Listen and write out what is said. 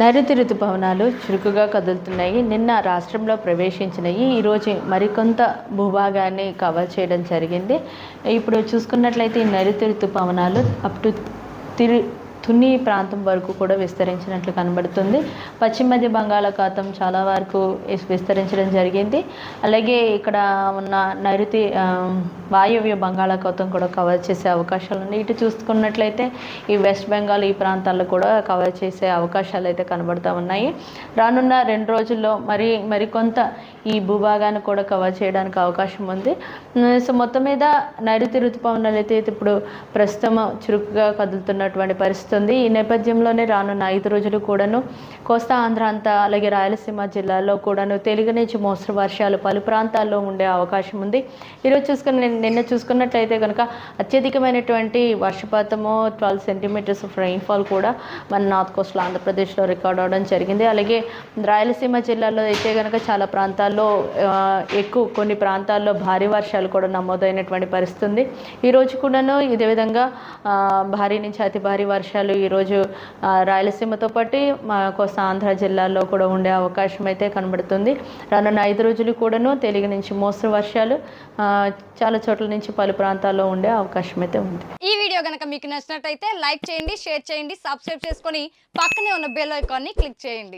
నైరుతి ఋతుపవనాలు చురుకుగా కదులుతున్నాయి. నిన్న రాష్ట్రంలో ప్రవేశించినాయి. ఈరోజు మరికొంత భూభాగాన్ని కవర్ చేయడం జరిగింది. ఇప్పుడు చూసుకున్నట్లయితే ఈ నైరుతి ఋతుపవనాలు అప్ టు తిరు తుని ప్రాంతం వరకు కూడా విస్తరించినట్లు కనబడుతుంది. పశ్చిమ మధ్య బంగాళాఖాతం చాలా వరకు విస్తరించడం జరిగింది. అలాగే ఇక్కడ ఉన్న నైరుతి వాయువ్య బంగాళాఖాతం కూడా కవర్ చేసే అవకాశాలు ఉన్నాయి. ఇటు చూసుకున్నట్లయితే ఈ వెస్ట్ బెంగాల్ ఈ ప్రాంతాల్లో కూడా కవర్ చేసే అవకాశాలు అయితే కనబడుతూ ఉన్నాయి. రానున్న రెండు రోజుల్లో మరి మరికొంత ఈ భూభాగాన్ని కూడా కవర్ చేయడానికి అవకాశం ఉంది. సో మొత్తం మీద నైరుతి ఋతుపవనాలు అయితే ఇప్పుడు ప్రస్తుతం చురుకుగా కదులుతున్నటువంటి పరిస్థితి ఉంది ఈ నేపథ్యంలోనే రానున్న ఐదు రోజులు కూడాను కోస్తా ఆంధ్ర అంతా అలాగే రాయలసీమ జిల్లాలో కూడాను తెలుగు నుంచి మోస్తరు వర్షాలు పలు ప్రాంతాల్లో ఉండే అవకాశం ఉంది. ఈరోజు చూసుకుని నిన్న- నిన్న చూసుకున్నట్లయితే కనుక అత్యధికమైనటువంటి వర్షపాతము ట్వెల్వ్ సెంటీమీటర్స్ ఆఫ్ రైన్ఫాల్ కూడా మన నార్త్ కోస్ట్లో ఆంధ్రప్రదేశ్లో రికార్డ్ అవడం జరిగింది. అలాగే రాయలసీమ జిల్లాలో అయితే కనుక చాలా ప్రాంతాల్లో ఎక్కువ కొన్ని ప్రాంతాల్లో భారీ వర్షాలు కూడా నమోదైనటువంటి పరిస్థితి ఉంది. ఈరోజు కూడాను ఇదే విధంగా భారీ నుంచి అతి భారీ వర్షాలు ఈరోజు రాయలసీమతో పాటు మా కోస్తా ఆంధ్ర జిల్లాల్లో కూడా ఉండే అవకాశం అయితే కనబడుతుంది. రానున్న ఐదు రోజులు కూడాను తెలుగు నుంచి మోస్తరు వర్షాలు చాలా చోట్ల నుంచి పలు ప్రాంతాల్లో ఉండే అవకాశం అయితే ఉంది. ఈ వీడియో కనుక మీకు నచ్చినట్టయితే లైక్ చేయండి షేర్ చేయండి సబ్స్క్రైబ్ చేసుకొని పక్కనే ఉన్న బెల్ ఐకాన్ని క్లిక్ చేయండి.